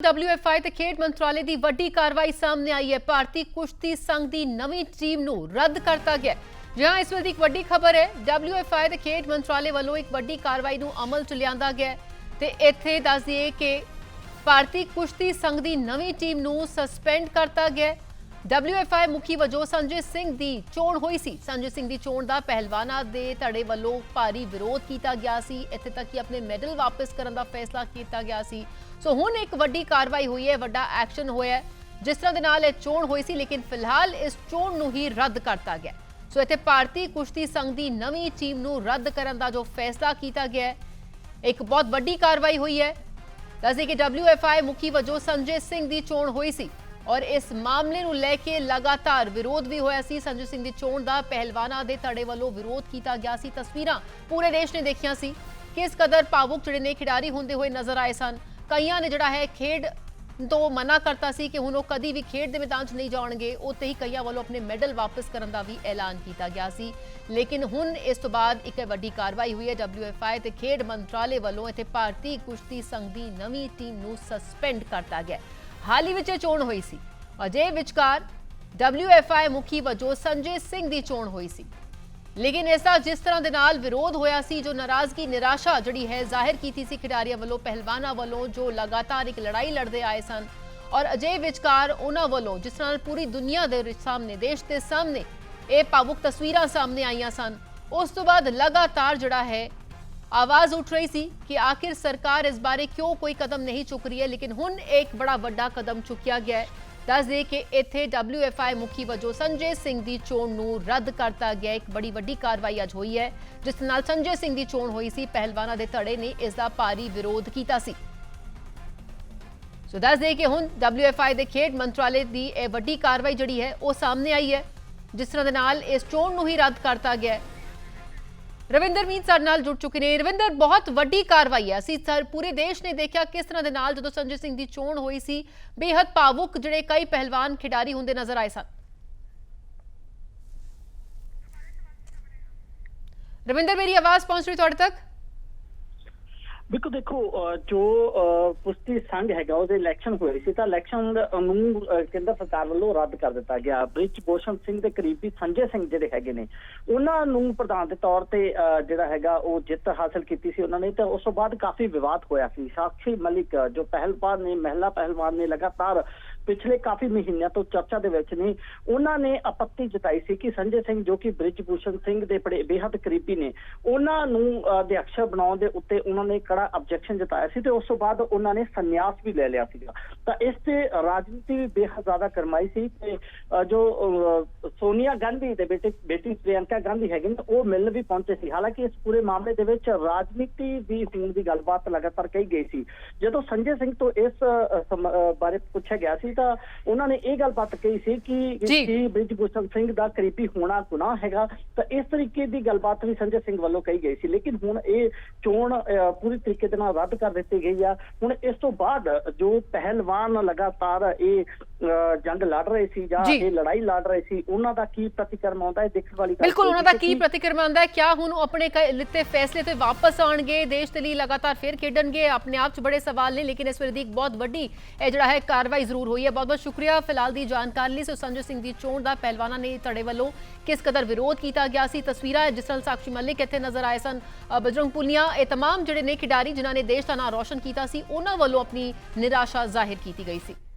WFI ਤੇ ਖੇਡ ਮੰਤਰਾਲੇ ਦੀ ਵੱਡੀ ਕਾਰਵਾਈ ਸਾਹਮਣੇ ਆਈ ਹੈ। ਭਾਰਤੀ ਕੁਸ਼ਤੀ ਸੰਘ ਦੀ ਨਵੀਂ ਟੀਮ ਨੂੰ ਰੱਦ ਕਰਤਾ ਗਿਆ ਹੈ। ਜਿਹਾਂ ਇਸ ਵੇਲੇ ਦੀ ਇੱਕ ਵੱਡੀ ਖਬਰ ਹੈ WFI ਤੇ ਖੇਡ ਮੰਤਰਾਲੇ ਵੱਲੋਂ ਇੱਕ ਵੱਡੀ ਕਾਰਵਾਈ ਨੂੰ ਅਮਲ ਚ ਲਿਆਂਦਾ ਗਿਆ ਤੇ ਇੱਥੇ ਦੱਸ ਦਈਏ ਕਿ ਭਾਰਤੀ ਕੁਸ਼ਤੀ ਸੰਘ ਦੀ ਨਵੀਂ ਟੀਮ ਨੂੰ ਸਸਪੈਂਡ ਕਰਤਾ ਗਿਆ ਹੈ WFI ਮੁਖੀ ਵਜੋਂ ਸੰਜੇ ਸਿੰਘ ਦੀ ਚੋਣ ਹੋਈ ਸੀ। ਸੰਜੇ ਸਿੰਘ ਦੀ ਚੋਣ ਦਾ ਪਹਿਲਵਾਨਾਂ ਦੇ ਧੜੇ ਵੱਲੋਂ ਭਾਰੀ ਵਿਰੋਧ ਕੀਤਾ ਗਿਆ ਸੀ। ਇੱਥੇ ਤੱਕ ਕਿ ਆਪਣੇ ਮੈਡਲ ਵਾਪਸ ਕਰਨ ਦਾ ਫੈਸਲਾ ਕੀਤਾ ਗਿਆ ਸੀ। ਸੋ ਹੁਣ ਇੱਕ ਵੱਡੀ ਕਾਰਵਾਈ ਹੋਈ ਹੈ, ਵੱਡਾ ਐਕਸ਼ਨ ਹੋਇਆ ਹੈ। ਜਿਸ ਤਰ੍ਹਾਂ ਦੇ ਨਾਲ ਇਹ ਚੋਣ ਹੋਈ ਸੀ, ਲੇਕਿਨ ਫਿਲਹਾਲ ਇਸ ਚੋਣ ਨੂੰ ਹੀ ਰੱਦ ਕਰਤਾ ਗਿਆ ਸੋ ਇੱਥੇ ਭਾਰਤੀ ਕੁਸ਼ਤੀ ਸੰਘ ਦੀ ਨਵੀਂ ਟੀਮ ਨੂੰ ਰੱਦ ਕਰਨ ਦਾ ਜੋ ਫੈਸਲਾ ਕੀਤਾ ਗਿਆ ਹੈ, ਇੱਕ ਬਹੁਤ ਵੱਡੀ ਕਾਰਵਾਈ ਹੋਈ ਹੈ। ਦੱਸਦੇ ਕਿ WFI ਮੁਖੀ ਵਜੋਂ ਸੰਜੇ ਸਿੰਘ ਦੀ ਚੋਣ ਹੋਈ ਸੀ। ਔਰ ਇਸ ਮਾਮਲੇ ਨੂੰ ਲੈ ਕੇ ਲਗਾਤਾਰ ਵਿਰੋਧ ਵੀ ਹੋਇਆ ਸੀ। ਸੰਜੇ ਸਿੰਘ ਦੀ ਚੋਣ ਦਾ ਪਹਿਲਵਾਨਾਂ ਦੇ ਧੜੇ ਵੱਲੋਂ ਵਿਰੋਧ ਕੀਤਾ ਗਿਆ ਸੀ। ਤਸਵੀਰਾਂ ਪੂਰੇ ਦੇਸ਼ ਨੇ ਦੇਖੀਆਂ ਸੀ। ਕਿਸ ਕਦਰ ਭਾਵੁਕ ਜਿਹੜੇ ਨੇ ਖਿਡਾਰੀ ਹੁੰਦੇ ਹੋਏ ਨਜ਼ਰ ਆਏ ਸਨ। ਕਈਆਂ ਨੇ ਜਿਹੜਾ ਹੈ ਖੇਡ ਤੋਂ ਮਨਾ ਕਰਤਾ ਸੀ ਕਿ ਹੁਣ ਉਹ ਕਦੀ ਵੀ ਖੇਡ ਦੇ ਮੈਦਾਨ 'ਚ ਨਹੀਂ ਜਾਣਗੇ। ਉੱਥੇ ਹੀ ਕਈਆਂ ਵੱਲੋਂ ਆਪਣੇ ਮੈਡਲ ਵਾਪਸ ਕਰਨ ਦਾ ਵੀ ਐਲਾਨ ਕੀਤਾ ਗਿਆ ਸੀ। ਲੇਕਿਨ ਹੁਣ ਇਸ ਤੋਂ ਬਾਅਦ ਇੱਕ ਵੱਡੀ ਕਾਰਵਾਈ ਹੋਈ ਹੈ। WFI ਤੇ ਖੇਡ ਮੰਤਰਾਲੇ ਵੱਲੋਂ ਇੱਥੇ ਭਾਰਤੀ ਕੁਸ਼ਤੀ ਸੰਘ ਦੀ ਨਵੀਂ ਟੀਮ ਨੂੰ ਸਸਪੈਂਡ ਕਰਤਾ ਗਿਆ ਹਾਲ ਹੀ ਵਿੱਚ ਚੋਣ ਹੋਈ ਸੀ। ਅਜੇ ਵਿਚਕਾਰ WFI ਮੁਖੀ ਵਜੋਂ ਸੰਜੇ ਸਿੰਘ ਦੀ ਚੋਣ ਹੋਈ ਸੀ। ਲੇਕਿਨ ਇਸ ਦਾ ਜਿਸ ਤਰ੍ਹਾਂ ਦੇ ਨਾਲ ਵਿਰੋਧ ਹੋਇਆ ਸੀ, ਜੋ ਨਾਰਾਜ਼ਗੀ, ਨਿਰਾਸ਼ਾ ਜਿਹੜੀ ਹੈ, ਜ਼ਾਹਿਰ ਕੀਤੀ ਸੀ ਖਿਡਾਰੀਆਂ ਵੱਲੋਂ, ਪਹਿਲਵਾਨਾਂ ਵੱਲੋਂ, ਜੋ ਲਗਾਤਾਰ ਇੱਕ ਲੜਾਈ ਲੜਦੇ ਆਏ ਸਨ। ਔਰ ਅਜੇ ਵਿਚਕਾਰ ਉਹਨਾਂ ਵੱਲੋਂ ਜਿਸ ਤਰ੍ਹਾਂ ਪੂਰੀ ਦੁਨੀਆ ਦੇ ਸਾਹਮਣੇ, ਦੇਸ਼ ਦੇ ਸਾਹਮਣੇ ਇਹ ਭਾਵੁਕ ਤਸਵੀਰਾਂ ਸਾਹਮਣੇ ਆਈਆਂ ਸਨ, ਉਸ ਤੋਂ ਬਾਅਦ ਲਗਾਤਾਰ ਜਿਹੜਾ ਹੈ ਆਵਾਜ਼ ਉੱਠ ਰਹੀ ਸੀ ਕਿ ਆਖਿਰ ਸਰਕਾਰ ਇਸ ਬਾਰੇ ਕਿਉਂ ਕੋਈ ਕਦਮ ਨਹੀਂ ਚੁੱਕ ਰਹੀ ਹੈ ਲੇਕਿਨ ਹੁਣ ਇੱਕ ਬੜਾ ਵੱਡਾ ਕਦਮ ਚੁੱਕਿਆ ਗਿਆ ਹੈ ਦੱਸ ਦੇ ਕਿ ਇੱਥੇ WFI ਮੁਖੀ ਵਜੋਂ ਸੰਜੇ ਸਿੰਘ ਦੀ ਚੋਣ ਨੂੰ ਰੱਦ ਕਰਤਾ ਗਿਆ ਇੱਕ ਬੜੀ ਵੱਡੀ ਕਾਰਵਾਈ ਅੱਜ ਹੋਈ ਹੈ ਜਿਸ ਨਾਲ ਸੰਜੇ ਸਿੰਘ ਦੀ ਚੋਣ ਹੋਈ ਸੀ ਪਹਿਲਵਾਨਾਂ ਦੇ ਧੜੇ ਨੇ ਇਸ ਦਾ ਭਾਰੀ ਵਿਰੋਧ ਕੀਤਾ ਸੀ ਸੋ ਦੱਸ ਦੇ ਕਿ ਹੁਣ WFI ਦੇ ਖੇਡ ਮੰਤਰਾਲੇ ਦੀ ਇਹ ਵੱਡੀ ਕਾਰਵਾਈ ਜਿਹੜੀ ਹੈ ਉਹ ਸਾਹਮਣੇ ਆਈ ਹੈ ਜਿਸ ਤਰ੍ਹਾਂ ਦੇ ਨਾਲ ਇਸ ਚੋਣ ਨੂੰ ਹੀ ਰੱਦ ਕਰਤਾ ਗਿਆ ਹੈ ਰਵਿੰਦਰ ਮੀਤ ਸਾਡੇ ਨਾਲ ਜੁੜ ਚੁੱਕੇ ਨੇ। ਰਵਿੰਦਰ, ਬਹੁਤ ਵੱਡੀ ਕਾਰਵਾਈ ਹੈ। ਅਸੀਂ ਸਰ ਪੂਰੇ ਦੇਸ਼ ਨੇ ਦੇਖਿਆ ਕਿਸ ਤਰ੍ਹਾਂ ਦੇ ਨਾਲ ਜਦੋਂ ਸੰਜੇ ਸਿੰਘ ਦੀ ਚੋਣ ਹੋਈ ਸੀ, ਬੇਹੱਦ ਭਾਵੁਕ ਜਿਹੜੇ ਕਈ ਪਹਿਲਵਾਨ ਖਿਡਾਰੀ ਹੁੰਦੇ ਨਜ਼ਰ ਆਏ ਸਨ। ਰਵਿੰਦਰ, ਮੇਰੀ ਆਵਾਜ਼ ਪਹੁੰਚ ਰਹੀ ਤੁਹਾਡੇ ਤੱਕ? ਬਿਲਕੁਲ ਦੇਖੋ ਜੋ, ਅਹ ਕੁਸ਼ਤੀ ਸੰਘ ਹੈਗਾ, ਉਹਦੇ ਇਲੈਕਸ਼ਨ ਹੋਏ ਸੀ, ਤਾਂ ਇਲੈਕਸ਼ਨ ਨੂੰ ਕੇਂਦਰ ਸਰਕਾਰ ਵੱਲੋਂ ਰੱਦ ਕਰ ਦਿੱਤਾ ਗਿਆ। ਬ੍ਰਿਜ ਭੂਸ਼ਣ ਸਿੰਘ ਦੇ ਕਰੀਬੀ ਸੰਜੇ ਸਿੰਘ ਜਿਹੜੇ ਹੈਗੇ ਨੇ, ਉਹਨਾਂ ਨੂੰ ਪ੍ਰਧਾਨ ਦੇ ਤੌਰ ਤੇ, ਅਹ, ਜਿਹੜਾ ਹੈਗਾ, ਉਹ ਜਿੱਤ ਹਾਸਲ ਕੀਤੀ ਸੀ ਉਹਨਾਂ ਨੇ, ਤੇ ਉਸ ਤੋਂ ਬਾਅਦ ਕਾਫੀ ਵਿਵਾਦ ਹੋਇਆ ਸੀ। ਸਾਖੀ ਮਲਿਕ ਜੋ ਪਹਿਲਵਾਨ ਨੇ, ਮਹਿਲਾ ਪਹਿਲਵਾਨ ਨੇ ਲਗਾਤਾਰ ਪਿਛਲੇ ਕਾਫੀ ਮਹੀਨਿਆਂ ਤੋਂ ਚਰਚਾ ਦੇ ਵਿੱਚ ਨੇ। ਉਹਨਾਂ ਨੇ ਆਪੱਤੀ ਜਤਾਈ ਸੀ ਕਿ ਸੰਜੇ ਸਿੰਘ ਜੋ ਕਿ ਬ੍ਰਿਜਭੂਸ਼ਣ ਸਿੰਘ ਦੇ ਬੜੇ ਬੇਹੱਦ ਕਰੀਬੀ ਨੇ ਉਹਨਾਂ ਨੂੰ ਅਹ, ਬਣਾਉਣ ਦੇ ਉੱਤੇ ਉਹਨਾਂ ਨੇ ਕੜਾ ਆਬਜੈਕਸ਼ਨ ਜਤਾਇਆ ਸੀ ਤੇ ਉਸ ਤੋਂ ਬਾਅਦ ਉਹਨਾਂ ਨੇ ਸੰਨਿਆਸ ਵੀ ਲੈ ਲਿਆ ਸੀਗਾ। ਤਾਂ ਇਸ ਤੇ ਰਾਜਨੀਤੀ ਵੀ ਬੇਹੱਦ ਜ਼ਿਆਦਾ ਕਰਮਾਈ ਸੀ ਤੇ ਜੋ ਸੋਨੀਆ ਗਾਂਧੀ ਦੇ ਬੇਟੇ ਬੇਟੀ ਪ੍ਰਿਯੰਕਾ ਗਾਂਧੀ ਹੈਗੇ ਨੇ ਉਹ ਮਿਲਣ ਵੀ ਪਹੁੰਚੇ ਸੀ। ਹਾਲਾਂਕਿ ਇਸ ਪੂਰੇ ਮਾਮਲੇ ਦੇ ਵਿੱਚ ਰਾਜਨੀਤੀ ਵੀ ਹੋਣ ਦੀ ਗੱਲਬਾਤ ਲਗਾਤਾਰ ਕਹੀ ਗਈ ਸੀ। ਜਦੋਂ ਸੰਜੇ ਸਿੰਘ ਤੋਂ ਇਸ ਬਾਰੇ ਪੁੱਛਿਆ ਗਿਆ ਸੀ ਤਾਂ ਉਹਨਾਂ ਨੇ ਇਹ ਗੱਲਬਾਤ ਕਹੀ ਸੀ ਕਿ। ਕਿ ਬ੍ਰਿਜ ਭੂਸ਼ਣ ਸਿੰਘ ਦਾ ਕਰੀਬੀ ਹੋਣਾ ਗੁਨਾਹ ਹੈਗਾ। ਤਾਂ ਇਸ ਤਰੀਕੇ ਦੀ ਗੱਲਬਾਤ ਵੀ ਸੰਜੇ ਸਿੰਘ ਵੱਲੋਂ ਕਹੀ ਗਈ ਸੀ। ਲੇਕਿਨ ਹੁਣ ਇਹ ਚੋਣ ਪੂਰੀ ਤਰੀਕੇ ਦੇ ਨਾਲ ਰੱਦ ਕਰ ਦਿੱਤੀ ਗਈ ਆ। ਹੁਣ ਇਸ ਤੋਂ ਬਾਅਦ ਜੋ ਪਹਿਲਵਾਨ ਲਗਾਤਾਰ ਇਹ ਜੰਗ ਲੜ ਰਹੇ ਸੀ ਜਾਂ ਜੀ। ਇਹ ਲੜਾਈ ਲੜ ਰਹੇ ਸੀ ਉਹਨਾਂ ਦਾ ਕੀ ਪ੍ਰਤੀਕਰਮ ਆਉਂਦਾ ਹੈ ਦੇਖਣ ਵਾਲੀ ਗੱਲ ਬਿਲਕੁਲ ਉਹਨਾਂ ਦਾ ਹੋਏਗੀ ਕੀ ਕਿ ਪ੍ਰਤੀਕਰਮ ਆਉਂਦਾ ਹੈ ਕਿਆ ਹੁਣ ਉਹ ਆਪਣੇ ਕ- ਲਿੱਤੇ ਫੈਸਲੇ ਤੇ ਵਾਪਸ ਆਣਗੇ ਦੇਸ਼ ਦੇ ਲਈ ਲਗਾਤਾਰ ਫਿਰ ਖੇਡਣਗੇ ਆਪਣੇ ਆਪ 'ਚ ਬੜੇ ਸਵਾਲ ਨੇ ਲੇਕਿਨ ਇਸ ਵੇਲੇ ਦੀ ਇੱਕ ਬਹੁਤ ਵੱਡੀ ਇਹ ਜਿਹੜਾ ਹੈ ਕਾਰਵਾਈ ਜ਼ਰੂਰ ਹੋਈ ਹੈ ਬਹੁਤ ਬਹੁਤ ਸ਼ੁਕਰੀਆ ਫਿਲਹਾਲ ਦੀ ਜਾਣਕਾਰੀ ਲਈ ਸੋ ਸੰਜੇ ਸਿੰਘ ਦੀ ਚੋਣ ਦਾ ਪਹਿਲਵਾਨਾਂ ਨੇ ਧੜੇ ਵੱਲੋਂ ਕਿਸ ਕਦਰ ਵਿਰੋਧ ਕੀਤਾ ਗਿਆ ਸੀ ਤਸਵੀਰਾਂ ਜਿਸ ਨਾਲ ਸਾਕਸ਼ੀ ਮਲਿਕ ਇੱਥੇ ਨਜ਼ਰ ਆਏ ਸਨ ਅ, ਬਜਰੰਗ ਪੁਨੀਆ ਇਹ तमाम ਜਿਹੜੇ ਨੇ ਖਿਡਾਰੀ ਜਿਨ੍ਹਾਂ ਨੇ ਦੇਸ਼ ਦਾ ਨਾਂ ਰੌਸ਼ਨ ਕੀਤਾ ਸੀ ਉਹਨਾਂ ਵੱਲੋਂ ਆਪਣੀ ਨਿਰਾਸ਼ਾ ਜ਼ਾਹਿਰ ਕੀਤੀ ਗਈ ਸੀ